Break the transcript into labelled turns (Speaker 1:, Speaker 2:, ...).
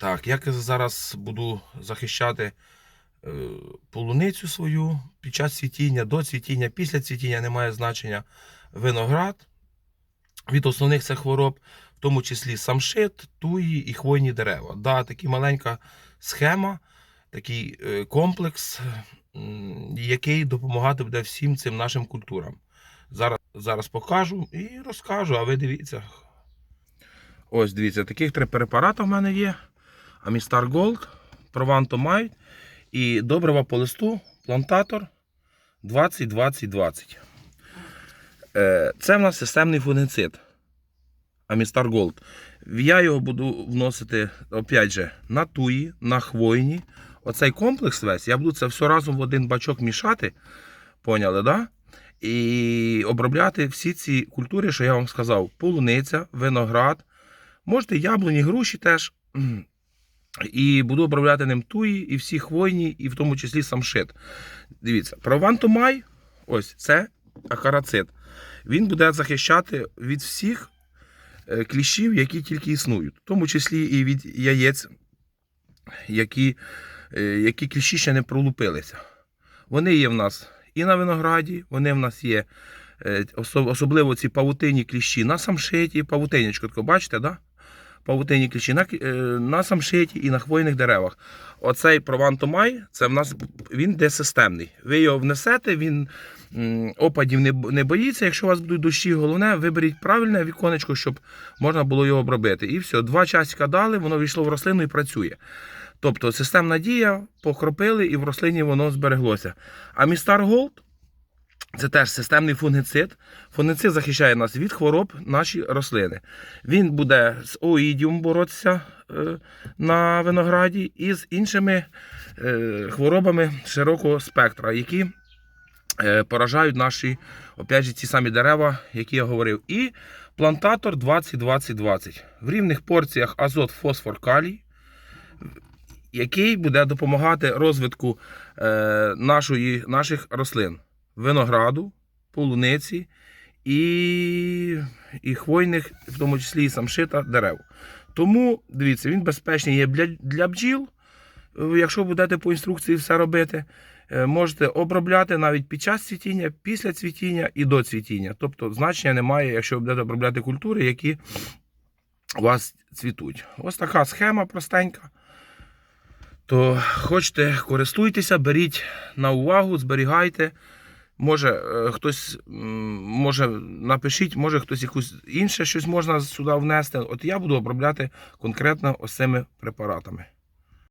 Speaker 1: Так, як я зараз буду захищати е, полуницю свою під час цвітіння, до цвітіння, після цвітіння немає значення виноград від основних цих хвороб, в тому числі самшит, туї і хвойні дерева. Да, така маленька схема, такий е, комплекс, який допомагати буде всім цим нашим культурам. Зараз, зараз покажу і розкажу, а ви дивіться. Ось дивіться, таких три препарати в мене є. Амістар Gold, Прованто Май і добрива по листу, плантатор 20-20-20. Е, Це в нас системний фунгицид. Амістар Gold. Я його буду вносити, опять же, на туї, на хвойні. Оцей комплекс весь, я буду це все разом в один бачок мішати. Поняли, да? І обробляти всі ці культури, що я вам сказав: полуниця, виноград, можете яблуні, груші теж. І буду обробляти ним туї, і всі хвойні, і в тому числі самшит. Дивіться, провантомай, ось це акарацит. Він буде захищати від всіх е, кліщів, які тільки існують, в тому числі і від яєць, які, е, які кліщі ще не пролупилися. Вони є в нас і на винограді, вони в нас є е, особливо ці павутинні кліщі на самшиті, павутинячко, тако, бачите, да? Павутинні кліщі на, е, на самшиті і на хвойних деревах. Оцей провантомай, це в нас він де. Ви його внесете, він опадів не, не боїться. Якщо у вас будуть дощі, головне, виберіть правильне віконечко, щоб можна було його обробити. І все, два часика дали, воно війшло в рослину і працює. Тобто системна дія, покропили і в рослині воно збереглося. А містар Голд це теж системний фунгицид. Фунгицид захищає нас від хвороб наші рослини. Він буде з оїдіум боротися е, на винограді і з іншими е, хворобами широкого спектра, які е, поражають наші опять же, ці самі дерева, які я говорив. І плантатор 20-20-20. В рівних порціях азот, фосфор, калій, який буде допомагати розвитку е, нашої, наших рослин винограду, полуниці і, і хвойних, в тому числі і самшита дерев. Тому, дивіться, він безпечний є для, для бджіл. Е, Якщо будете по інструкції все робити, е, можете обробляти навіть під час цвітіння, після цвітіння і до цвітіння. Тобто значення немає, якщо будете обробляти культури, які у вас цвітуть. Ось така схема простенька. То хочете, користуйтеся, беріть на увагу, зберігайте. Може, е, хтось може напишіть, може хтось якусь інше щось можна сюди внести. От я буду обробляти конкретно ось цими препаратами.